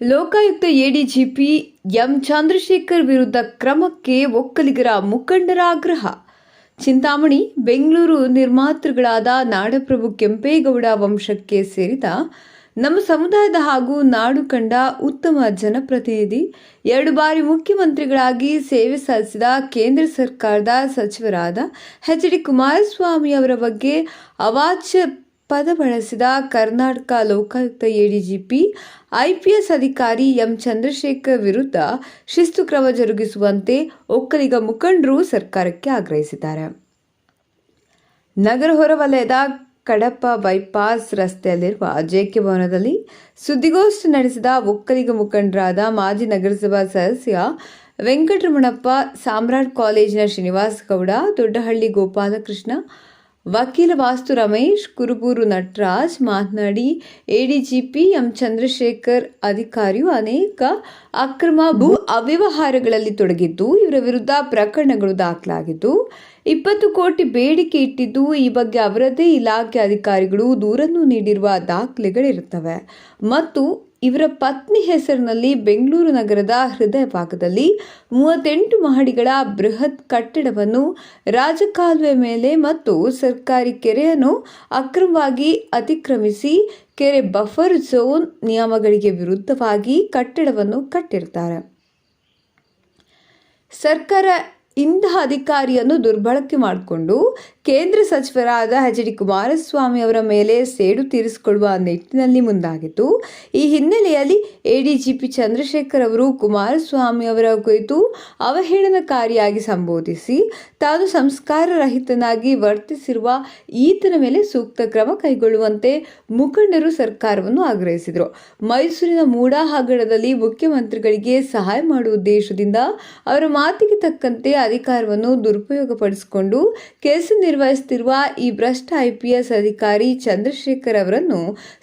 Lokayukta ADGP M Chandrashekhar ವಿರುದ್ಧ ಕ್ರಮಕ್ಕೆ ಒಕ್ಕಲಿಗರ ಮುಖಂಡರ ಆಗ್ರಹ. ಚಿಂತಾಮಣಿ, ಬೆಂಗಳೂರು ನಿರ್ಮಾತೃಗಳಾದ ನಾಡಪ್ರಭು ಕೆಂಪೇಗೌಡ ವಂಶಕ್ಕೆ ಸೇರಿದ ನಮ್ಮ ಸಮುದಾಯದ ಹಾಗೂ ನಾಡು ಕಂಡ ಉತ್ತಮ ಜನಪ್ರತಿನಿಧಿ, ಎರಡು ಬಾರಿ ಮುಖ್ಯಮಂತ್ರಿಗಳಾಗಿ ಸೇವೆ ಸಲ್ಲಿಸಿದ ಕೇಂದ್ರ ಸರ್ಕಾರದ ಸಚಿವರಾದ ಎಚ್ ಡಿ ಕುಮಾರಸ್ವಾಮಿ ಅವರ ಬಗ್ಗೆ ಅವಾಚ್ಯ ಪದ ಬಳಸಿದ ಕರ್ನಾಟಕ ಲೋಕಾಯುಕ್ತ ಎಡಿಜಿಪಿ, ಐಪಿಎಸ್ ಅಧಿಕಾರಿ ಎಂ ಚಂದ್ರಶೇಖರ್ ವಿರುದ್ಧ ಶಿಸ್ತು ಕ್ರಮ ಜರುಗಿಸುವಂತೆ ಒಕ್ಕಲಿಗ ಮುಖಂಡರು ಸರ್ಕಾರಕ್ಕೆ ಆಗ್ರಹಿಸಿದ್ದಾರೆ. ನಗರ ಹೊರವಲಯದ ಕಡಪ ಬೈಪಾಸ್ ರಸ್ತೆಯಲ್ಲಿರುವ ಜೆಕೆ ಭವನದಲ್ಲಿ ಸುದ್ದಿಗೋಷ್ಠಿ ನಡೆಸಿದ ಒಕ್ಕಲಿಗ ಮುಖಂಡರಾದ ಮಾಜಿ ನಗರಸಭಾ ಸದಸ್ಯ ವೆಂಕಟರಮಣಪ್ಪ, ಸಾಮ್ರಾಟ್ ಕಾಲೇಜಿನ ಶ್ರೀನಿವಾಸ್ ಗೌಡ ದೊಡ್ಡಹಳ್ಳಿ ಗೋಪಾಲಕೃಷ್ಣ ವಕೀಲ ವಾಸ್ತು ರಮೇಶ್, ಕುರುಬೂರು ನಟರಾಜ್ ಮಾತನಾಡಿ ಎಡಿಜಿಪಿ ಎಂ ಚಂದ್ರಶೇಖರ್ ಅಧಿಕಾರಿಯು ಅನೇಕ ಅಕ್ರಮ ಭೂ ಅವ್ಯವಹಾರಗಳಲ್ಲಿ ತೊಡಗಿದ್ದು, ಇವರ ವಿರುದ್ಧ ಪ್ರಕರಣಗಳು ದಾಖಲಾಗಿದ್ದು, ಇಪ್ಪತ್ತು ಕೋಟಿ ಬೇಡಿಕೆ ಇಟ್ಟಿದ್ದು, ಈ ಬಗ್ಗೆ ಅವರದೇ ಇಲಾಖೆ ಅಧಿಕಾರಿಗಳು ದೂರನ್ನು ನೀಡಿರುವ ದಾಖಲೆಗಳಿರುತ್ತವೆ. ಮತ್ತು ಇವರ ಪತ್ನಿ ಹೆಸರಿನಲ್ಲಿ ಬೆಂಗಳೂರು ನಗರದ ಹೃದಯ ಭಾಗದಲ್ಲಿ ಮೂವತ್ತೆಂಟು ಮಹಡಿಗಳ ಬೃಹತ್ ಕಟ್ಟಡವನ್ನು ರಾಜಕಾಲುವೆ ಮೇಲೆ ಮತ್ತು ಸರ್ಕಾರಿ ಕೆರೆಯನ್ನು ಅಕ್ರಮವಾಗಿ ಅತಿಕ್ರಮಿಸಿ ಕೆರೆ ಬಫರ್ ಝೋನ್ ನಿಯಮಗಳಿಗೆ ವಿರುದ್ಧವಾಗಿ ಕಟ್ಟಡವನ್ನು ಕಟ್ಟಿರ್ತಾರೆ ಸರ್ಕಾರ ಇಂತಹ ಅಧಿಕಾರಿಯನ್ನು ದುರ್ಬಳಕೆ ಮಾಡಿಕೊಂಡು ಕೇಂದ್ರ ಸಚಿವರಾದ ಎಚ್ ಡಿ ಕುಮಾರಸ್ವಾಮಿ ಅವರ ಮೇಲೆ ಸೇಡು ತೀರಿಸಿಕೊಳ್ಳುವ ನಿಟ್ಟಿನಲ್ಲಿ ಮುಂದಾಗಿತ್ತು. ಈ ಹಿನ್ನೆಲೆಯಲ್ಲಿ ಎಡಿಜಿಪಿ ಚಂದ್ರಶೇಖರ್ ಅವರು ಕುಮಾರಸ್ವಾಮಿ ಅವರ ಕುರಿತು ಅವಹೇಳನಕಾರಿಯಾಗಿ ಸಂಬೋಧಿಸಿ, ತಾನು ಸಂಸ್ಕಾರ ರಹಿತನಾಗಿ ವರ್ತಿಸಿರುವ ಈತನ ಮೇಲೆ ಸೂಕ್ತ ಕ್ರಮ ಕೈಗೊಳ್ಳುವಂತೆ ಮುಖಂಡರು ಸರ್ಕಾರವನ್ನು ಆಗ್ರಹಿಸಿದರು. ಮೈಸೂರಿನ ಮೂಡಾ ಹಗರಣದಲ್ಲಿ ಮುಖ್ಯಮಂತ್ರಿಗಳಿಗೆ ಸಹಾಯ ಮಾಡುವ ಉದ್ದೇಶದಿಂದ ಅವರ ಮಾತಿಗೆ ತಕ್ಕಂತೆ ಅಧಿಕಾರವನ್ನು ದುರುಪಯೋಗಪಡಿಸಿಕೊಂಡು ಕೆಲಸ ನಿರ್ವಹಿಸುತ್ತಿರುವ ಈ ಭ್ರಷ್ಟ ಐಪಿಎಸ್ ಅಧಿಕಾರಿ ಚಂದ್ರಶೇಖರ್ ಅವರನ್ನು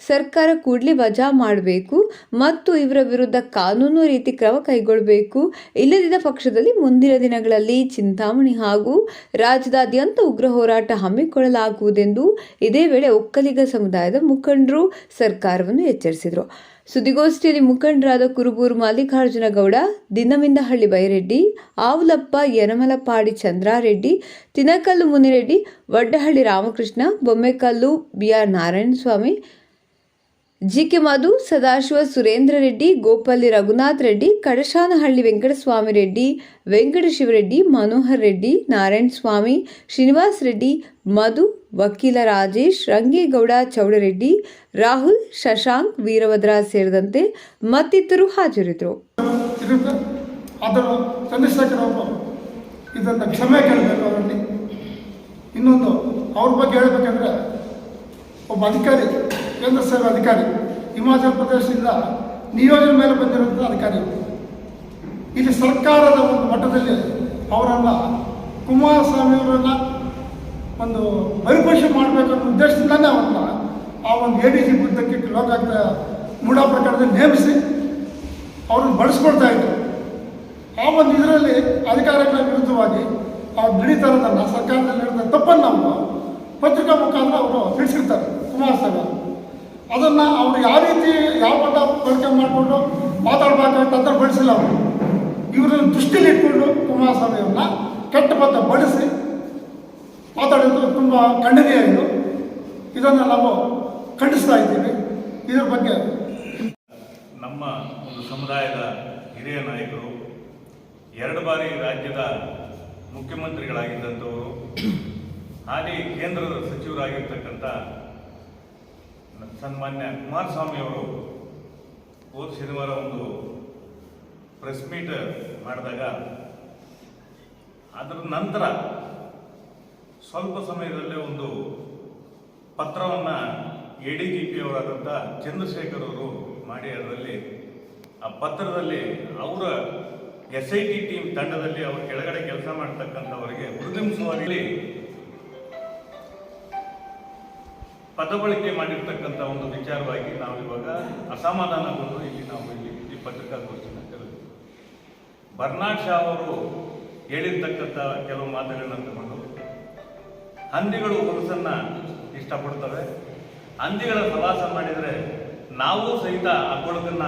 ಸರ್ಕಾರ ಕೂಡಲೇ ವಜಾ ಮಾಡಬೇಕು ಮತ್ತು ಇವರ ವಿರುದ್ಧ ಕಾನೂನು ರೀತಿ ಕ್ರಮ ಕೈಗೊಳ್ಳಬೇಕು ಇಲ್ಲದಿದ್ದ ಪಕ್ಷದಲ್ಲಿ ಮುಂದಿನ ದಿನಗಳಲ್ಲಿ ಚಿಂತಾಮಣಿ ಹಾಗೂ ರಾಜ್ಯದಾದ್ಯಂತ ಉಗ್ರ ಹೋರಾಟ ಹಮ್ಮಿಕೊಳ್ಳಲಾಗುವುದೆಂದು ಇದೇ ವೇಳೆ ಒಕ್ಕಲಿಗ ಸಮುದಾಯದ ಮುಖಂಡರು ಸರ್ಕಾರವನ್ನು ಎಚ್ಚರಿಸಿದರು. ಸುದ್ದಿಗೋಷ್ಠಿಯಲ್ಲಿ ಮುಖಂಡರಾದ ಕುರುಬೂರು ಮಲ್ಲಿಕಾರ್ಜುನ ಗೌಡ ದಿನಮಿಂದಹಳ್ಳಿ ಬೈರೆಡ್ಡಿ ಆವುಲಪ್ಪ ಯನಮಲಪಾಡಿ ಚಂದ್ರಾರೆಡ್ಡಿ ತಿನಕಲ್ಲು ಮುನಿರೆಡ್ಡಿ ವಡ್ಡಹಳ್ಳಿ ರಾಮಕೃಷ್ಣ ಬೊಮ್ಮೆಕಲ್ಲು ಬಿಆರ್ ನಾರಾಯಣಸ್ವಾಮಿ ಜಿಕೆ ಮಧು, ಸದಾಶಿವ ಸುರೇಂದ್ರ ರೆಡ್ಡಿ ಗೋಪಲ್ಲಿ ರಘುನಾಥ್ ರೆಡ್ಡಿ, ಕಡಶಾನಹಳ್ಳಿ ವೆಂಕಟಸ್ವಾಮಿ ರೆಡ್ಡಿ, ವೆಂಕಟ ಶಿವರೆಡ್ಡಿ, ಮನೋಹರ್ ರೆಡ್ಡಿ, ನಾರಾಯಣ ಸ್ವಾಮಿ, ಶ್ರೀನಿವಾಸ್ ರೆಡ್ಡಿ, ಮಧು, ವಕೀಲ ರಾಜೇಶ್, ರಂಗೇಗೌಡ ಚೌಡರೆಡ್ಡಿ, ರಾಹುಲ್, ಶಶಾಂಕ್, ವೀರಭದ್ರ ಸೇರಿದಂತೆ ಮತ್ತಿತರರು ಹಾಜರಿದ್ದರು. ಇನ್ನೊಂದು, ಅವ್ರ ಬಗ್ಗೆ ಹೇಳಬೇಕಂದ್ರೆ ಒಬ್ಬ ಅಧಿಕಾರಿ ಕೇಂದ್ರ ಸರ್ಕಾರ ಅಧಿಕಾರಿ. ಹಿಮಾಚಲ ಪ್ರದೇಶದಿಂದ ನಿಯೋಜನೆ ಮೇಲೆ ಬಂದಿರುವಂಥ ಅಧಿಕಾರಿ. ಅವರು. ಇಲ್ಲಿ ಸರ್ಕಾರದ ಒಂದು ಮಟ್ಟದಲ್ಲಿ ಅವರನ್ನು ಅವರನ್ನ ಒಂದು ಬಹಿರ್ಭಾಷೆ ಮಾಡಬೇಕು ಉದ್ದೇಶದಿಂದಲೇ ಅವರನ್ನು ಆ ಒಂದು ಎ ಡಿ ಜಿ ಬುದ್ಧಕ್ಕೆ ಲೋಕಾಯುಕ್ತ ಮೂಢ ಪ್ರಕಾರದಲ್ಲಿ ನೇಮಿಸಿ ಅವ್ರನ್ನ ಬಳಸ್ಕೊಳ್ತಾ ಇದ್ರು. ಆ ಒಂದು ಇದರಲ್ಲಿ ಅಧಿಕಾರಿಗಳ ವಿರುದ್ಧವಾಗಿ ಅವ್ರು ನಡೀತಾರದನ್ನು ಸರ್ಕಾರದಲ್ಲಿ ನಡೆದ ತಪ್ಪನ್ನು ನಾವು ಪತ್ರಿಕಾ ಮುಖಾಂತರ ಅವರು ತಿಳಿಸಿರ್ತಾರೆ ಕುಮಾರಸ್ವಾಮಿ ಅದನ್ನು ಅವರು ಯಾವ ರೀತಿ ಯಾವ ಮಟ್ಟ ಬಳಕೆ ಮಾಡಿಕೊಂಡು ಮಾತಾಡಬೇಕಂತ ಬಳಸಿಲ್ಲ ಅವರು. ಇವರನ್ನು ದೃಷ್ಟಿಲಿ ಇಟ್ಕೊಂಡು ಕುಮಾರಸ್ವಾಮಿ ಅವ್ರನ್ನ ಕೆಟ್ಟ ಪದ ಬಳಸಿ ಮಾತಾಡಿದ್ರು ತುಂಬ ಖಂಡನೀಯ ಇದು. ಇದನ್ನು ನಾವು ಖಂಡಿಸ್ತಾ ಇದ್ದೀವಿ. ಇದ್ರ ಬಗ್ಗೆ ನಮ್ಮ ಒಂದು ಸಮುದಾಯದ ಹಿರಿಯ ನಾಯಕರು, ಎರಡು ಬಾರಿ ರಾಜ್ಯದ ಮುಖ್ಯಮಂತ್ರಿಗಳಾಗಿದ್ದಂಥವರು ಹಾಲಿ ಕೇಂದ್ರದ ಸಚಿವರಾಗಿರ್ತಕ್ಕಂಥ ಸನ್ಮಾನ್ಯ ಕುಮಾರಸ್ವಾಮಿ ಅವರು ಹೋದ ಶನಿವಾರ ಒಂದು ಪ್ರೆಸ್ ಮೀಟ್ ಮಾಡಿದಾಗ ಅದರ ನಂತರ ಸ್ವಲ್ಪ ಸಮಯದಲ್ಲೇ ಒಂದು ಪತ್ರವನ್ನು ಎ ಡಿ ಜಿ ಪಿ ಅವರಾದಂಥ ಚಂದ್ರಶೇಖರ್ ಅವರು ಮಾಡಿ ಅದರಲ್ಲಿ ಆ ಪತ್ರದಲ್ಲಿ ಅವರ ಎಸ್ ಐ ಟಿ ಟೀಮ್ ತಂಡದಲ್ಲಿ ಅವ್ರ ಕೆಳಗಡೆ ಕೆಲಸ ಮಾಡ್ತಕ್ಕಂಥವರಿಗೆ ಹುರಿದುಂಬಿಸುವಲ್ಲಿ ಪದಬಳಕೆ ಮಾಡಿರ್ತಕ್ಕಂಥ ಒಂದು ವಿಚಾರವಾಗಿ ನಾವು ಇವಾಗ ಅಸಮಾಧಾನಗೊಂಡು ಇಲ್ಲಿ ನಾವು ಇಲ್ಲಿ ಈ ಪತ್ರಿಕಾಗೋಷ್ಠಿನ ಕರೆದಿದ್ದೀವಿ. ಬರ್ನಾಡ್ ಶಾ ಅವರು ಹೇಳಿರ್ತಕ್ಕಂಥ ಕೆಲವು ಮಾತುಗಳನ್ನ ತಗೊಂಡು ಹಂದಿಗಳು ಹೊಲಸನ್ನ ಇಷ್ಟಪಡ್ತವೆ. ಹಂದಿಗಳ ಪ್ರವಾಸ ಮಾಡಿದರೆ ನಾವು ಸಹಿತ ಆ ಕೊಳಕನ್ನ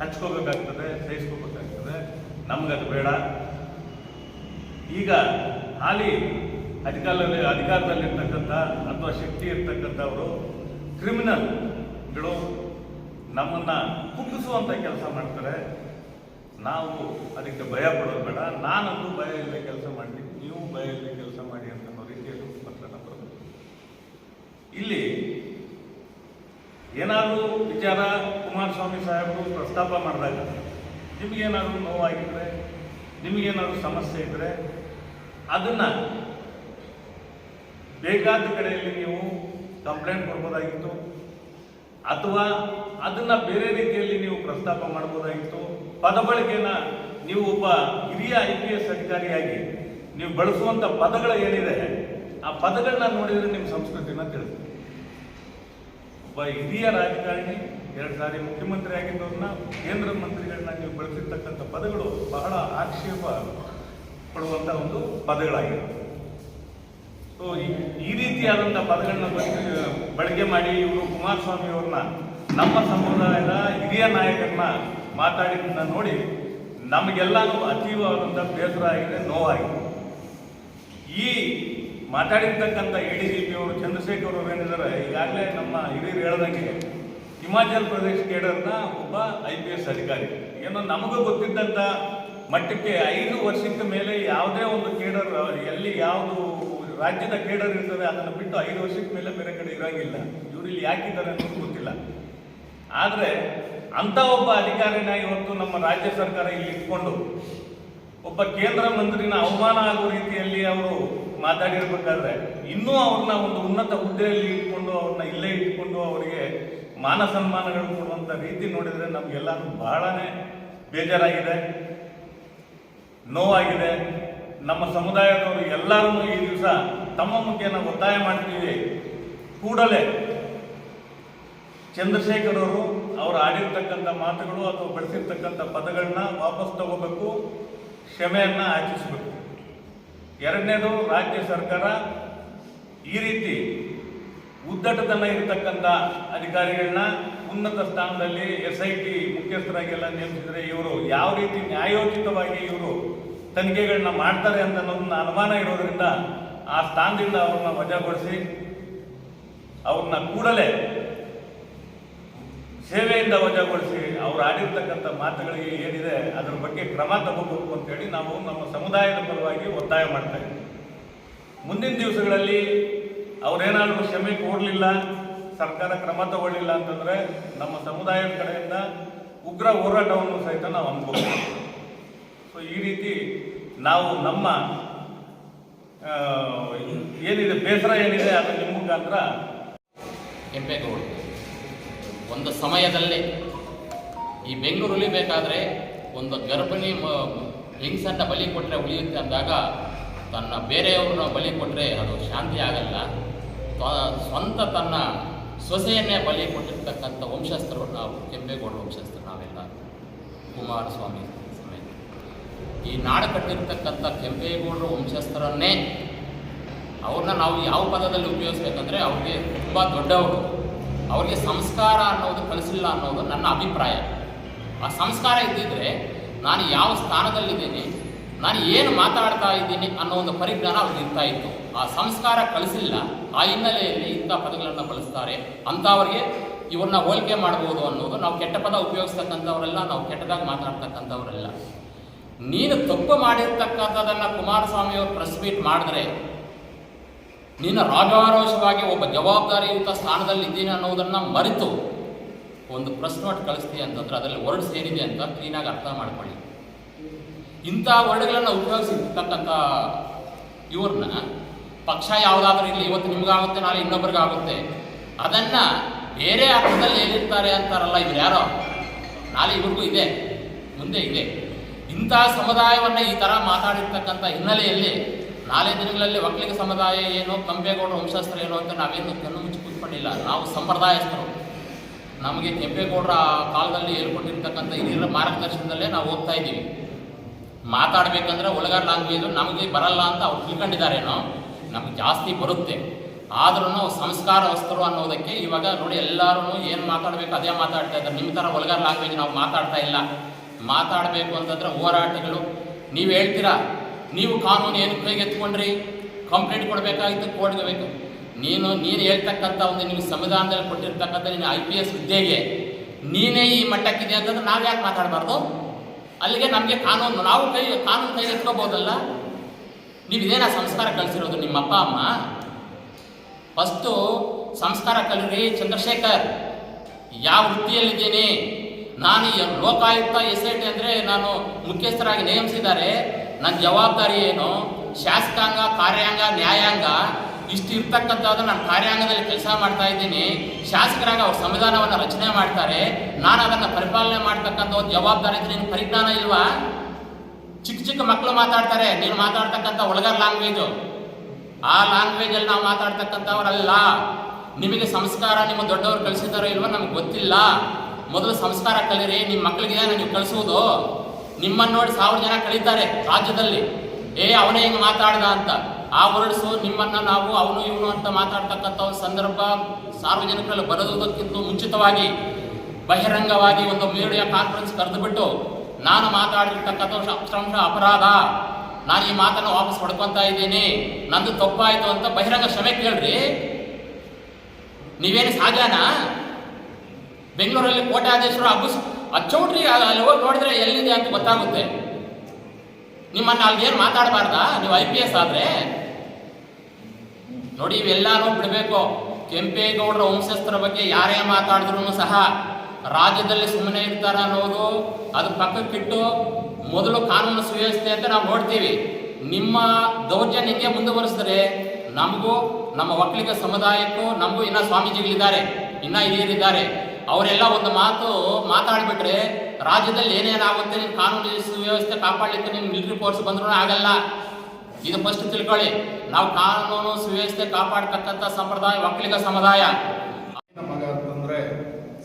ಹಚ್ಕೋಬೇಕಾಗ್ತದೆ ಸಹಿಸ್ಕೋಬೇಕಾಗ್ತದೆ ನಮ್ಗದು ಬೇಡ. ಈಗ ಹಾಲಿ ಅಧಿಕಾರದಲ್ಲಿ ಅಧಿಕಾರದಲ್ಲಿರ್ತಕ್ಕಂಥ ಅಥವಾ ಶಕ್ತಿ ಇರ್ತಕ್ಕಂಥವರು ಕ್ರಿಮಿನಲ್ಗಳು ನಮ್ಮನ್ನು ಕುಗ್ಗಿಸುವಂಥ ಕೆಲಸ ಮಾಡ್ತಾರೆ. ನಾವು ಅದಕ್ಕೆ ಭಯ ಪಡೋದು ಬೇಡ. ನಾನಂತೂ ಭಯ ಇಲ್ಲದೆ ಕೆಲಸ ಮಾಡ್ತೀನಿ. ನೀವು ಭಯ ಇಲ್ಲದೆ ಕೆಲಸ ಮಾಡಿ ಅಂತ ರೀತಿಯಲ್ಲಿ ಪತ್ರನ ಬರಬೇಕು ಇಲ್ಲಿ ಏನಾದರೂ ವಿಚಾರ ಕುಮಾರಸ್ವಾಮಿ ಸಾಹೇಬರು ಪ್ರಸ್ತಾಪ ಮಾಡಿದಾಗ ನಿಮಗೇನಾದರೂ ನೋವಾಗಿದ್ದರೆ ನಿಮಗೇನಾದರೂ ಸಮಸ್ಯೆ ಇದ್ದರೆ ಅದನ್ನ ಬೇಕಾದ ಕಡೆಯಲ್ಲಿ ನೀವು ಕಂಪ್ಲೇಂಟ್ ಕೊಡ್ಬೋದಾಗಿತ್ತು? ಅಥವಾ ಅದನ್ನು ಬೇರೆ ರೀತಿಯಲ್ಲಿ ನೀವು ಪ್ರಸ್ತಾಪ ಮಾಡ್ಬೋದಾಗಿತ್ತು? ಪದ ನೀವು ಒಬ್ಬ ಹಿರಿಯ ಐ ಪಿ ಎಸ್ ಅಧಿಕಾರಿಯಾಗಿ ನೀವು ಬಳಸುವಂಥ ಪದಗಳು ಏನಿದೆ, ಆ ಪದಗಳನ್ನ ನೋಡಿದರೆ ನಿಮ್ಮ ಸಂಸ್ಕೃತಿನ ತಿಳಿದು ಒಬ್ಬ ಹಿರಿಯ ರಾಜಕಾರಣಿ, ಎರಡು ಸಾರಿ ಮುಖ್ಯಮಂತ್ರಿ ಆಗಿದ್ದವ್ರನ್ನ ಕೇಂದ್ರ ಮಂತ್ರಿಗಳನ್ನ ನೀವು ಬಳಸಿರ್ತಕ್ಕಂಥ ಪದಗಳು ಬಹಳ ಆಕ್ಷೇಪ ಪಡುವಂಥ ಒಂದು ಪದಗಳಾಗಿವೆ. ಸೊ ಈ ರೀತಿಯಾದಂಥ ಪದಗಳನ್ನ ಬಳಕೆ ಬಳಕೆ ಮಾಡಿ ಇವರು ಕುಮಾರಸ್ವಾಮಿ ಅವ್ರನ್ನ, ನಮ್ಮ ಸಮುದಾಯದ ಹಿರಿಯ ನಾಯಕರನ್ನ ಮಾತಾಡಿದ್ದನ್ನ ನೋಡಿ ನಮಗೆಲ್ಲನೂ ಅತೀವವಾದಂಥ ಬೇಸರ ಆಗಿದೆ, ನೋವಾಗಿದೆ. ಈ ಮಾತಾಡಿರ್ತಕ್ಕಂಥ ಎ ಡಿ ಜಿ ಪಿ ಅವರು, ಚಂದ್ರಶೇಖರ್ ಅವರು ಏನಿದ್ದಾರೆ ಈಗಾಗಲೇ ನಮ್ಮ ಹಿರಿಯರು ಹೇಳ್ದಂಗೆ ಹಿಮಾಚಲ್ ಪ್ರದೇಶ ಕೇಡರ್ನ ಒಬ್ಬ ಐ ಪಿ ಎಸ್ ಅಧಿಕಾರಿ. ಏನೋ ನಮಗೂ ಗೊತ್ತಿದ್ದಂಥ ಮಟ್ಟಕ್ಕೆ ಐದು ವರ್ಷಕ್ಕೆ ಮೇಲೆ ಯಾವುದೇ ಒಂದು ಕೇಡರ್ ಎಲ್ಲಿ ಯಾವುದು ರಾಜ್ಯದ ಕೇಡರ್ ಇರ್ತದೆ, ಅದನ್ನು ಬಿಟ್ಟು ಐದು ವರ್ಷಕ್ಕೆ ಮೇಲೆ ಬೇರೆ ಕಡೆ ಇರೋಂಗಿಲ್ಲ. ಇವರು ಇಲ್ಲಿ ಯಾಕಿದ್ದಾರೆ ಅನ್ನೋದು ಗೊತ್ತಿಲ್ಲ. ಆದರೆ ಅಂಥ ಒಬ್ಬ ಅಧಿಕಾರಿನ ಇವತ್ತು ನಮ್ಮ ರಾಜ್ಯ ಸರ್ಕಾರ ಇಲ್ಲಿ ಇಟ್ಕೊಂಡು, ಒಬ್ಬ ಕೇಂದ್ರ ಮಂತ್ರಿನ ಅವಮಾನ ಆಗುವ ರೀತಿಯಲ್ಲಿ ಅವರು ಮಾತಾಡಿರ್ಬೇಕಾದ್ರೆ, ಇನ್ನೂ ಅವ್ರನ್ನ ಒಂದು ಉನ್ನತ ಹುದ್ದೆಯಲ್ಲಿ ಇಟ್ಕೊಂಡು ಅವ್ರನ್ನ ಇಲ್ಲೇ ಇಟ್ಕೊಂಡು ಅವರಿಗೆ ಮಾನ ಸನ್ಮಾನಗಳು ಕೊಡುವಂಥ ರೀತಿ ನೋಡಿದರೆ ನಮಗೆಲ್ಲರೂ ಬಹಳನೇ ಬೇಜಾರಾಗಿದೆ, ನೋವಾಗಿದೆ. ನಮ್ಮ ಸಮುದಾಯದವರು ಎಲ್ಲರನ್ನು ಈ ದಿವಸ ತಮ್ಮ ಮುಖೇನ ಒತ್ತಾಯ ಮಾಡ್ತೀವಿ ಕೂಡಲೇ ಚಂದ್ರಶೇಖರ್ ಅವರು ಅವರು ಆಡಿರ್ತಕ್ಕಂಥ ಮಾತುಗಳು ಅಥವಾ ಬಳಸಿರ್ತಕ್ಕಂಥ ಪದಗಳನ್ನ ವಾಪಸ್ ತಗೋಬೇಕು, ಕ್ಷಮೆಯನ್ನ ಆಚರಿಸಬೇಕು. ಎರಡನೇದು ರಾಜ್ಯ ಸರ್ಕಾರ ಈ ರೀತಿ ಉದ್ದಟತನ ಇರತಕ್ಕಂಥ ಅಧಿಕಾರಿಗಳನ್ನ ಉನ್ನತ ಸ್ಥಾನದಲ್ಲಿ ಎಸ್ ಐ ಟಿ ಮುಖ್ಯಸ್ಥರಾಗೆಲ್ಲ ನೇಮಿಸಿದರೆ ಇವರು ಯಾವ ರೀತಿ ನ್ಯಾಯೋಚಿತವಾಗಿ ಇವರು ತನಿಖೆಗಳನ್ನ ಮಾಡ್ತಾರೆ ಅಂತ ಅನ್ನೋದನ್ನ ಅನುಮಾನ ಇರೋದ್ರಿಂದ ಆ ಸ್ಥಾನದಿಂದ ಅವ್ರನ್ನ ವಜಾಗೊಳಿಸಿ ಅವ್ರನ್ನ ಕೂಡಲೇ ಸೇವೆಯಿಂದ ವಜಾಗೊಳಿಸಿ ಅವ್ರು ಆಡಿರ್ತಕ್ಕಂಥ ಮಾತುಗಳಿಗೆ ಏನಿದೆ ಅದರ ಬಗ್ಗೆ ಕ್ರಮ ತಗೋಬೇಕು ಅಂತೇಳಿ ನಾವು ನಮ್ಮ ಸಮುದಾಯದ ಪರವಾಗಿ ಒತ್ತಾಯ ಮಾಡ್ತಾ ಮುಂದಿನ ದಿವಸಗಳಲ್ಲಿ ಅವರೇನಾದರೂ ಕ್ಷಮೆ ಕೊಡಲಿಲ್ಲ ಸರ್ಕಾರ ಕ್ರಮ ತಗೊಳ್ಳಿಲ್ಲ ಅಂತಂದ್ರೆ ನಮ್ಮ ಸಮುದಾಯದ ಕಡೆಯಿಂದ ಉಗ್ರ ಹೋರಾಟವನ್ನು ಸಹಿತ ನಾವು ಅನ್ಕೋಬೇಕು ಸೊ ಈ ರೀತಿ ನಾವು ನಮ್ಮ ಏನಿದೆ, ಬೇಸರ ಏನಿದೆ, ಅದು ನಿಮ್ಮ ಮುಖಾಂತರ ಹೆಮ್ಮೆಗೌಡ ಒಂದು ಸಮಯದಲ್ಲಿ ಈ ಬೆಂಗಳೂರು ಉಳಿಬೇಕಾದ್ರೆ ಒಂದು ಗರ್ಭಿಣಿ ಹೆಂಗಸನ್ನ ಬಲಿ ಕೊಟ್ಟರೆ ಉಳಿಯುತ್ತೆ ಅಂದಾಗ ತನ್ನ ಬೇರೆಯವ್ರನ್ನ ಬಲಿ ಕೊಟ್ಟರೆ ಅದು ಶಾಂತಿ ಆಗಲ್ಲ. ಸ್ವಂತ ತನ್ನ ಸೊಸೆಯನ್ನೇ ಬಲಿ ಕೊಟ್ಟಿರ್ತಕ್ಕಂಥ ವಂಶಸ್ಥರು ನಾವು, ಕೆಂಪೇಗೌಡ ವಂಶಸ್ಥರು ನಾವೆಲ್ಲ. ಕುಮಾರಸ್ವಾಮಿ. ಈ ನಾಡು ಕಟ್ಟಿರ್ತಕ್ಕಂಥ ಕೆಂಪೇಗೌಡರ ವಂಶಸ್ಥರನ್ನೇ ಅವ್ರನ್ನ ನಾವು ಯಾವ ಪದದಲ್ಲಿ ಉಪಯೋಗಿಸ್ಬೇಕಂದ್ರೆ ಅವ್ರಿಗೆ ತುಂಬ ದೊಡ್ಡವರು. ಅವ್ರಿಗೆ ಸಂಸ್ಕಾರ ಅನ್ನೋದು ಕಲಿಸಿಲ್ಲ ಅನ್ನೋದು ನನ್ನ ಅಭಿಪ್ರಾಯ. ಆ ಸಂಸ್ಕಾರ ಇದ್ದಿದ್ರೆ ನಾನು ಯಾವ ಸ್ಥಾನದಲ್ಲಿದ್ದೀನಿ, ನಾನು ಏನು ಮಾತಾಡ್ತಾ ಇದ್ದೀನಿ ಅನ್ನೋ ಒಂದು ಪರಿಜ್ಞಾನ ಅವ್ರಿಗೆ ಇರ್ತಾ ಇತ್ತು. ಆ ಸಂಸ್ಕಾರ ಕಲಿಸಿಲ್ಲ, ಆ ಹಿನ್ನೆಲೆಯಲ್ಲಿ ಇಂಥ ಪದಗಳನ್ನು ಬಳಸ್ತಾರೆ, ಅಂಥವ್ರಿಗೆ ಇವ್ರನ್ನ ಹೋಲಿಕೆ ಮಾಡ್ಬೋದು ಅನ್ನೋದು ನಾವು ಕೆಟ್ಟ ಪದ ಉಪಯೋಗಿಸ್ತಕ್ಕಂಥವರೆಲ್ಲ, ನಾವು ಕೆಟ್ಟದಾಗಿ ಮಾತಾಡ್ತಕ್ಕಂಥವರೆಲ್ಲ. ನೀನು ತಪ್ಪು ಮಾಡಿರ್ತಕ್ಕಂಥದ್ದನ್ನು ಕುಮಾರಸ್ವಾಮಿ ಅವರು ಪ್ರೆಸ್ ಮೀಟ್ ಮಾಡಿದ್ರೆ ನೀನು ರಾಜಾರೋಷವಾಗಿ ಒಬ್ಬ ಜವಾಬ್ದಾರಿಯುತ ಸ್ಥಾನದಲ್ಲಿ ಇದ್ದೀನಿ ಅನ್ನೋದನ್ನು ಮರೆತು ಒಂದು ಪ್ರೆಸ್ ನೋಟ್ ಕಳಿಸ್ತೀಯ ಅಂತಂದ್ರೆ ಅದರಲ್ಲಿ ವರ್ಡ್ ಸೇರಿದೆ ಅಂತ ಕ್ಲೀನಾಗಿ ಅರ್ಥ ಮಾಡ್ಕೊಳ್ಳಿ. ಇಂಥ ವರ್ಡ್ಗಳನ್ನು ಉಪಯೋಗಿಸಿರ್ತಕ್ಕಂಥ ಇವ್ರನ್ನ ಪಕ್ಷ ಯಾವುದಾದ್ರೂ ಇರಲಿ, ಇವತ್ತು ನಿಮಗಾಗುತ್ತೆ, ನಾಳೆ ಇನ್ನೊಬ್ರಿಗಾಗುತ್ತೆ, ಅದನ್ನು ಬೇರೆ ಅರ್ಥದಲ್ಲಿ ಹೇಳಿರ್ತಾರೆ ಅಂತಾರಲ್ಲ ಇವ್ರು ಯಾರೋ? ನಾಳೆ ಇವ್ರಿಗೂ ಇದೆ, ಮುಂದೆ ಇದೆ. ಇಂಥ ಸಮುದಾಯವನ್ನು ಈ ಥರ ಮಾತಾಡಿರ್ತಕ್ಕಂಥ ಹಿನ್ನೆಲೆಯಲ್ಲಿ ನಾಳೆ ದಿನಗಳಲ್ಲಿ ಒಕ್ಕಲಿಗ ಸಮುದಾಯ ಏನು ಕೆಂಪೇಗೌಡ ವಂಶಸ್ಥರು ಏನು ಅಂತ ನಾವೇನು ಕಣ್ಣು ಮುಚ್ಚಿ ಕೂತ್ಕೊಂಡಿಲ್ಲ. ನಾವು ಸಂಪ್ರದಾಯಸ್ಥರು. ನಮಗೆ ಕೆಂಪೇಗೌಡರ ಕಾಲದಲ್ಲಿ ಏರ್ಪಟ್ಟಿರ್ತಕ್ಕಂಥ ಹಿರಿಯರ ಮಾರ್ಗದರ್ಶನದಲ್ಲೇ ನಾವು ಹೋಗ್ತಾ ಇದ್ದೀವಿ. ಮಾತಾಡಬೇಕಂದ್ರೆ ಒಳಗಾರ ಲ್ಯಾಂಗ್ವೇಜ್ ನಮಗೆ ಬರಲ್ಲ ಅಂತ ಅವ್ರು ತಿಳ್ಕೊಂಡಿದ್ದಾರೇನೋ ನಮಗೆ ಜಾಸ್ತಿ ಬರುತ್ತೆ. ಆದ್ರೂ ಸಂಸ್ಕಾರ ವಸ್ತರು ಅನ್ನೋದಕ್ಕೆ ಇವಾಗ ನೋಡಿ ಎಲ್ಲರೂ ಏನು ಮಾತಾಡಬೇಕು ಅದೇ ಮಾತಾಡ್ತಾ ಇದ್ದಾರೆ. ನಿಮ್ಮ ಥರ ಒಳಗಾರ ಲ್ಯಾಂಗ್ವೇಜ್ ನಾವು ಮಾತಾಡ್ತಾ ಇಲ್ಲ. ಮಾತಾಡಬೇಕು ಅಂತಂದ್ರೆ ಹೋರಾಟಗಳು. ನೀವು ಹೇಳ್ತೀರಾ? ನೀವು ಕಾನೂನು ಏನು ಕೈಗೆತ್ಕೊಂಡ್ರಿ ಕಂಪ್ಲೇಂಟ್ ಕೊಡಬೇಕಾಗಿತ್ತು ಕೋರ್ಟ್ಗೆ ನೀನು ನೀನು ಹೇಳ್ತಕ್ಕಂಥ ಒಂದು ನಿಮಗೆ ಸಂವಿಧಾನದಲ್ಲಿ ಕೊಟ್ಟಿರ್ತಕ್ಕಂಥ ನೀನು ಐ ಪಿ ಎಸ್ ಹುದ್ದೆಗೆ, ನೀನೇ ಈ ಮಟ್ಟಕ್ಕಿದೆ ಅಂತಂದ್ರೆ ನಾವು ಯಾಕೆ ಮಾತಾಡಬಾರ್ದು? ಅಲ್ಲಿಗೆ ನಮಗೆ ಕಾನೂನು, ನಾವು ಕೈ, ಕಾನೂನು ಕೈಗೆ ಎತ್ಕೋಬೋದಲ್ಲ ನೀವು ಇದೇನ ಸಂಸ್ಕಾರ ಕಲಿಸಿರೋದು ನಿಮ್ಮ ಅಪ್ಪ, ಅಮ್ಮ? ಫಸ್ಟು ಸಂಸ್ಕಾರ ಕಲಿರಿ ಚಂದ್ರಶೇಖರ್. ಯಾವ ವೃತ್ತಿಯಲ್ಲಿದ್ದೀನಿ? ನಾನು ಲೋಕಾಯುಕ್ತ ಎಸ್ ಐ ಟಿ ಅಂದರೆ ನಾನು ಮುಖ್ಯಸ್ಥರಾಗಿ ನೇಮಿಸಿದ್ದಾರೆ. ನನ್ನ ಜವಾಬ್ದಾರಿ ಏನು? ಶಾಸಕಾಂಗ, ಕಾರ್ಯಾಂಗ, ನ್ಯಾಯಾಂಗ, ಇಷ್ಟು ಇರ್ತಕ್ಕಂಥದ್ದು ನಾನು ಕಾರ್ಯಾಂಗದಲ್ಲಿ ಕೆಲಸ ಮಾಡ್ತಾ ಇದ್ದೀನಿ. ಶಾಸಕರಾಗಿ ಅವ್ರ ಸಂವಿಧಾನವನ್ನು ರಚನೆ ಮಾಡ್ತಾರೆ. ನಾನು ಅದನ್ನು ಪರಿಪಾಲನೆ ಮಾಡ್ತಕ್ಕಂಥ ಒಂದು ಜವಾಬ್ದಾರಿ ನಿನ್ನ ಪರಿಜ್ಞಾನ ಇಲ್ವಾ? ಚಿಕ್ಕ ಚಿಕ್ಕ ಮಕ್ಕಳು ಮಾತಾಡ್ತಾರೆ. ನೀನು ಮಾತಾಡ್ತಕ್ಕಂಥ ಒಳಗರ್ ಲ್ಯಾಂಗ್ವೇಜು ಆ ಲ್ಯಾಂಗ್ವೇಜಲ್ಲಿ ನಾವು ಮಾತಾಡ್ತಕ್ಕಂಥವ್ರಲ್ಲ. ನಿಮಗೆ ಸಂಸ್ಕಾರ ನಿಮ್ಮ ದೊಡ್ಡವರು ಕಲಿಸಿದಾರೋ ಇಲ್ವೋ ನಮ್ಗೆ ಗೊತ್ತಿಲ್ಲ. ಮೊದಲು ಸಂಸ್ಕಾರ ಕಲೀರಿ ನಿಮ್ಮ ಮಕ್ಕಳಿಗೆ ನೀವು ಕಲಿಸುವುದು ನಿಮ್ಮನ್ನು ನೋಡಿ ಸಾವಿರ ಜನ ಕಳೀತಾರೆ ರಾಜ್ಯದಲ್ಲಿ. ಏ, ಅವನೇ ಹಿಂಗೆ ಮಾತಾಡ್ದ ಅಂತ. ಆ ವರ್ಡ್ಸು ನಿಮ್ಮನ್ನ ನಾವು ಅವನು ಇವನು ಅಂತ ಮಾತಾಡ್ತಕ್ಕಂಥ ಸಂದರ್ಭ ಸಾರ್ವಜನಿಕರಲ್ಲಿ ಬರೋದಕ್ಕಿಂತ ಮುಂಚಿತವಾಗಿ, ಬಹಿರಂಗವಾಗಿ ಒಂದು ಮೀಡಿಯಾ ಕಾನ್ಫರೆನ್ಸ್ ಕರೆದುಬಿಟ್ಟು ನಾನು ಮಾತಾಡಿರ್ತಕ್ಕಂಥ ಅಕ್ಷಾಂಶ ಅಪರಾಧ. ನಾನು ಈ ಮಾತನ್ನು ವಾಪಸ್ ಹೊಡ್ಕೊತಾ ಇದ್ದೀನಿ. ನಂದು ತಪ್ಪಾಯಿತು ಅಂತ ಬಹಿರಂಗ ಕ್ಷಮೆ ಕೇಳ್ರಿ. ನೀವೇನು ಸಾಧ್ಯಾನಾ ಬೆಂಗಳೂರಲ್ಲಿ ಕೋಟ್ಯಾಧೀಶರು ಹಬ್ಬಸ್ ಚೌಟ್ರಿ ಅಲ್ಲಿ ಹೋಗಿ ನೋಡಿದ್ರೆ ಎಲ್ಲಿದೆ ಅಂತ ಗೊತ್ತಾಗುತ್ತೆ. ನಿಮ್ಮ ನಾಲ್ಗೇನು ಮಾತಾಡಬಾರ್ದಾ? ನೀವು ಐ ಪಿ ಎಸ್ ಆದರೆ. ನೋಡಿ, ಇವೆಲ್ಲಾನು ಬಿಡಬೇಕು. ಕೆಂಪೇಗೌಡರ ವಂಶಸ್ಥರ ಬಗ್ಗೆ ಯಾರೇ ಮಾತಾಡಿದ್ರು ಸಹ ರಾಜ್ಯದಲ್ಲಿ ಸುಮ್ಮನೆ ಇರ್ತಾರ ಅನ್ನೋದು ಅದು ಪಕ್ಕಕ್ಕಿಟ್ಟು ಮೊದಲು ಕಾನೂನು ಸುವ್ಯವಸ್ಥೆ ಅಂತ ನಾವು ನೋಡ್ತೀವಿ. ನಿಮ್ಮ ದೌರ್ಜನ್ಯಕ್ಕೆ ಮುಂದುವರಿಸಿದ್ರೆ ನಮಗೂ ನಮ್ಮ ಒಕ್ಕಲಿಗ ಸಮುದಾಯಕ್ಕೂ ನಮಗೂ ಇನ್ನೂ ಸ್ವಾಮೀಜಿಗಳಿದ್ದಾರೆ, ಇನ್ನೂ ಹಿರಿಯರಿದ್ದಾರೆ. ಅವರೆಲ್ಲ ಒಂದು ಮಾತು ಮಾತಾಡಿಬಿಟ್ರೆ ರಾಜ್ಯದಲ್ಲಿ ಏನೇನಾಗುತ್ತೆ ನಿಮ್ಮ ಕಾನೂನು ಸುವ್ಯವಸ್ಥೆ ಕಾಪಾಡಲಿಕ್ಕೆ ನಿಮ್ಮ ಮಿಲಿಟರಿ ಫೋರ್ಸ್ ಬಂದ್ರು ಆಗಲ್ಲ. ಇದು ಫಸ್ಟ್ ತಿಳ್ಕೊಳ್ಳಿ. ನಾವು ಕಾನೂನು ಸುವ್ಯವಸ್ಥೆ ಕಾಪಾಡ್ತಕ್ಕಂಥ ಸಂಪ್ರದಾಯ ಒಕ್ಕಲಿಗ ಸಮುದಾಯ. ಮಗ ಅಂತಂದ್ರೆ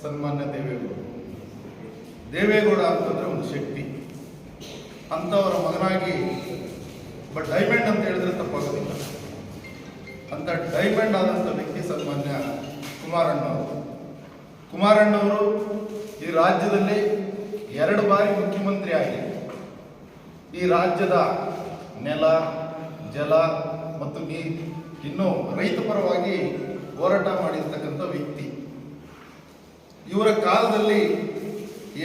ಸನ್ಮಾನ್ಯ ದೇವೇಗೌಡ. ದೇವೇಗೌಡ ಅಂತಂದ್ರೆ ಒಂದು ಶಕ್ತಿ. ಅಂಥವರ ಮಗನಾಗಿ ಬಟ್ ಡೈಮಂಡ್ ಅಂತ ಹೇಳಿದ್ರೆ ತಪ್ಪಾಗೋದಿಲ್ಲ. ಅಂತ ಡೈಮಂಡ್ ಆದಂಥ ವ್ಯಕ್ತಿ ಸನ್ಮಾನ್ಯ ಕುಮಾರಣ್ಣವರು ಕುಮಾರಣ್ಣವರು ಈ ರಾಜ್ಯದಲ್ಲಿ ಎರಡು ಬಾರಿ ಮುಖ್ಯಮಂತ್ರಿ ಆಗಿ ಈ ರಾಜ್ಯದ ನೆಲ, ಜಲ ಮತ್ತು ನೀ ಇನ್ನೂ ರೈತ ಪರವಾಗಿ ಹೋರಾಟ ಮಾಡಿರ್ತಕ್ಕಂಥ ವ್ಯಕ್ತಿ. ಇವರ ಕಾಲದಲ್ಲಿ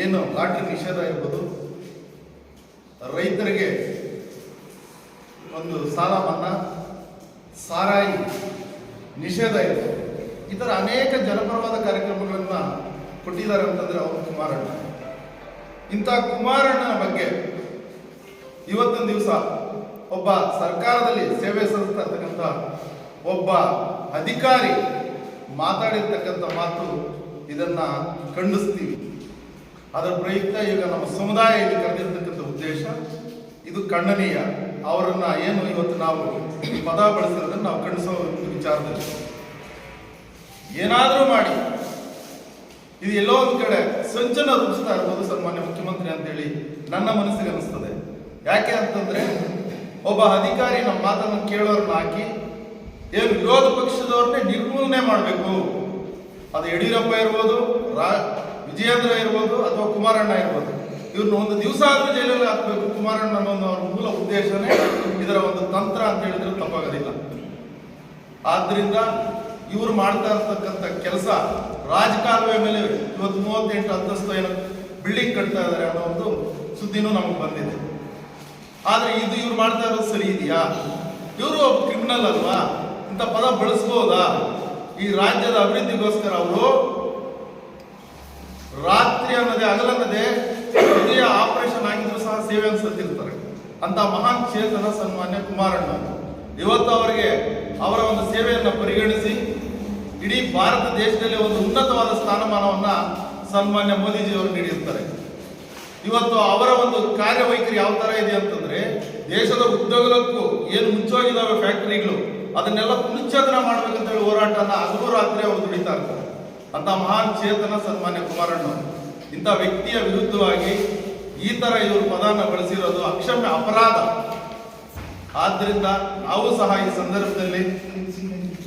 ಏನು ಲಾಟ್ರಿ ನಿಷೇಧ ಇರ್ಬೋದು ರೈತರಿಗೆ ಒಂದು ಸಾಲ ಮನ್ನಾ, ಸಾರಾಯಿ ನಿಷೇಧ ಇರ್ಬೋದು ಥರ ಅನೇಕ ಜನಪರವಾದ ಕಾರ್ಯಕ್ರಮಗಳನ್ನು ಕೊಟ್ಟಿದ್ದಾರೆ ಅಂತಂದ್ರೆ ಅವರು ಕುಮಾರಣ್ಣ. ಇಂಥ ಕುಮಾರಣ್ಣನ ಬಗ್ಗೆ ಇವತ್ತಿನ ದಿವಸ ಒಬ್ಬ ಸರ್ಕಾರದಲ್ಲಿ ಸೇವೆ ಸಲ್ಲಿಸ್ತಕ್ಕಂಥ ಒಬ್ಬ ಅಧಿಕಾರಿ ಮಾತಾಡಿರ್ತಕ್ಕಂಥ ಮಾತು ಇದನ್ನ ಖಂಡಿಸ್ತೀವಿ. ಅದರ ಪ್ರಯುಕ್ತ ಈಗ ನಮ್ಮ ಸಮುದಾಯ ಇಲ್ಲಿ ಕರೆದಿರ್ತಕ್ಕಂಥ ಉದ್ದೇಶ, ಇದು ಖಂಡನೀಯ. ಅವರನ್ನ ಏನು ಇವತ್ತು ನಾವು ಪದ ಬಳಸಿರೋದನ್ನು ನಾವು ಖಂಡಿಸೋ ವಿಚಾರದಲ್ಲಿ ಏನಾದರೂ ಮಾಡಿ. ಇದು ಎಲ್ಲೋ ಒಂದು ಕಡೆ ಸಂಚನ ರೂಪಿಸ್ತಾ ಇರ್ಬೋದು ಸನ್ಮಾನ್ಯ ಮುಖ್ಯಮಂತ್ರಿ ಅಂತೇಳಿ ನನ್ನ ಮನಸ್ಸಿಗೆ ಅನಿಸ್ತದೆ. ಯಾಕೆ ಅಂತಂದ್ರೆ ಒಬ್ಬ ಅಧಿಕಾರಿ ನಮ್ಮ ಮಾತನ್ನು ಕೇಳೋರ್ನ ಹಾಕಿ, ಏನು ವಿರೋಧ ಪಕ್ಷದವ್ರನ್ನೇ ನಿರ್ಮೂಲನೆ ಮಾಡಬೇಕು. ಅದು ಯಡಿಯೂರಪ್ಪ ಇರ್ಬೋದು, ರಾ, ವಿಜಯೇಂದ್ರ ಇರ್ಬೋದು ಅಥವಾ ಕುಮಾರಣ್ಣ ಇರ್ಬೋದು. ಇವ್ರನ್ನ ಒಂದು ದಿವಸ ಆದರೂ ಜೈಲಲ್ಲಿ ಹಾಕಬೇಕು. ಕುಮಾರಣ್ಣ ಅನ್ನೋ ಅವ್ರ ಮೂಲ ಉದ್ದೇಶನೇ ಇದರ ಒಂದು ತಂತ್ರ ಅಂತ ಹೇಳಿದ್ರೆ ತಪ್ಪಾಗೋದಿಲ್ಲ. ಆದ್ರಿಂದ ಇವರು ಮಾಡ್ತಾ ಇರ್ತಕ್ಕಂಥ ಕೆಲಸ ರಾಜಕಾಲುವೆ ಮೇಲೆ ಇವತ್ತು ಮೂವತ್ತೆಂಟು ಅಂತಸ್ತು ಏನೋ ಬಿಲ್ಡಿಂಗ್ ಕಟ್ತಾ ಇದ್ದಾರೆ ಅನ್ನೋ ಒಂದು ಸುದ್ದಿನೂ ನಮಗೆ ಬಂದಿದೆ. ಆದ್ರೆ ಇದು ಇವ್ರು ಮಾಡ್ತಾ ಇರೋದು ಸರಿ ಇದೆಯಾ? ಇವರು ಕ್ರಿಮಿನಲ್ ಅಲ್ವಾ? ಇಂಥ ಪದ ಬಳಸ್ಬೋದಾ? ಈ ರಾಜ್ಯದ ಅಭಿವೃದ್ಧಿಗೋಸ್ಕರ ಅವರು ರಾತ್ರಿ ಅನ್ನೋದೇ ಅಗಲನ್ನದೆ ಹೃದಯ ಆಪರೇಷನ್ ಆಗಿದ್ರು ಸಹ ಸೇವೆ ಸಲ್ಲಿರ್ತಾರೆ ಅಂತ ಮಹಾನ್ ಚೇತನ ಸನ್ಮಾನ್ಯ ಕುಮಾರಣ್ಣ. ಇವತ್ತು ಅವರಿಗೆ ಅವರ ಒಂದು ಸೇವೆಯನ್ನು ಪರಿಗಣಿಸಿ ಇಡೀ ಭಾರತ ದೇಶದಲ್ಲಿ ಒಂದು ಉನ್ನತವಾದ ಸ್ಥಾನಮಾನವನ್ನ ಸನ್ಮಾನ್ಯ ಮೋದಿಜಿಯವರು ನೀಡಿರ್ತಾರೆ. ಇವತ್ತು ಅವರ ಒಂದು ಕಾರ್ಯವೈಖರಿ ಯಾವ ತರ ಇದೆ ಅಂತಂದ್ರೆ, ದೇಶದ ಉದ್ಯೋಗಕ್ಕೂ ಏನು ಮುಚ್ಚೋಗಿದಾವೆ ಫ್ಯಾಕ್ಟರಿಗಳು, ಅದನ್ನೆಲ್ಲ ಪುನಶ್ಚೇತನ ಮಾಡ್ಬೇಕಂತ ಹೇಳಿ ಹೋರಾಟನ ಹಗಲು ರಾತ್ರಿ ಅವರು ದುಡಿತಾ ಇರ್ತಾರೆ. ಅಂತ ಮಹಾನ್ ಚೇತನ ಸನ್ಮಾನ್ಯ ಕುಮಾರಣ್ಣ ಇಂಥ ವ್ಯಕ್ತಿಯ ವಿರುದ್ಧವಾಗಿ ಈ ತರ ಇವರು ಪದಾನ ಬಳಸಿರೋದು ಅಕ್ಷಮ್ಯ ಅಪರಾಧ. ಆದ್ರಿಂದ ನಾವು ಸಹ ಈ ಸಂದರ್ಭದಲ್ಲಿ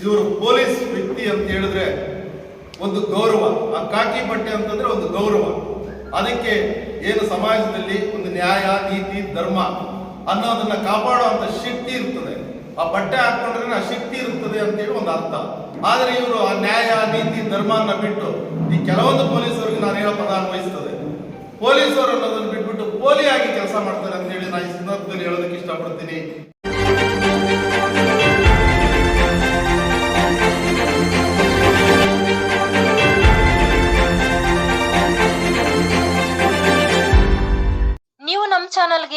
ಇವರು ಪೊಲೀಸ್ ವ್ಯಕ್ತಿ ಅಂತ ಹೇಳಿದ್ರೆ ಒಂದು ಗೌರವ. ಆ ಕಾಕಿ ಬಟ್ಟೆ ಅಂತಂದ್ರೆ ಒಂದು ಗೌರವ. ಅದಕ್ಕೆ ಏನು ಸಮಾಜದಲ್ಲಿ ಒಂದು ನ್ಯಾಯ, ನೀತಿ, ಧರ್ಮ ಅನ್ನೋದನ್ನ ಕಾಪಾಡುವಂತ ಶಕ್ತಿ ಇರ್ತದೆ. ಆ ಬಟ್ಟೆ ಹಾಕೊಂಡ್ರೆ ಆ ಶಕ್ತಿ ಇರ್ತದೆ ಅಂತೇಳಿ ಒಂದು ಅರ್ಥ. ಆದ್ರೆ ಇವರು ಆ ನ್ಯಾಯ, ನೀತಿ ಧರ್ಮನ ಬಿಟ್ಟು ಈ ಕೆಲವೊಂದು ಪೊಲೀಸರಿಗೆ ನಾನು ಹೇಳೋ ಪದ ಅನ್ವಯಿಸ್ತದೆ. ಪೊಲೀಸರು ಅನ್ನೋದನ್ನ ಬಿಟ್ಬಿಟ್ಟು ಪೋಲಿಯಾಗಿ ಕೆಲಸ ಮಾಡ್ತಾರೆ ಅಂತ ಹೇಳಿ ನಾನು ಈ ಸಂದರ್ಭದಲ್ಲಿ ಹೇಳೋದಕ್ಕೆ ಇಷ್ಟಪಡ್ತೀನಿ.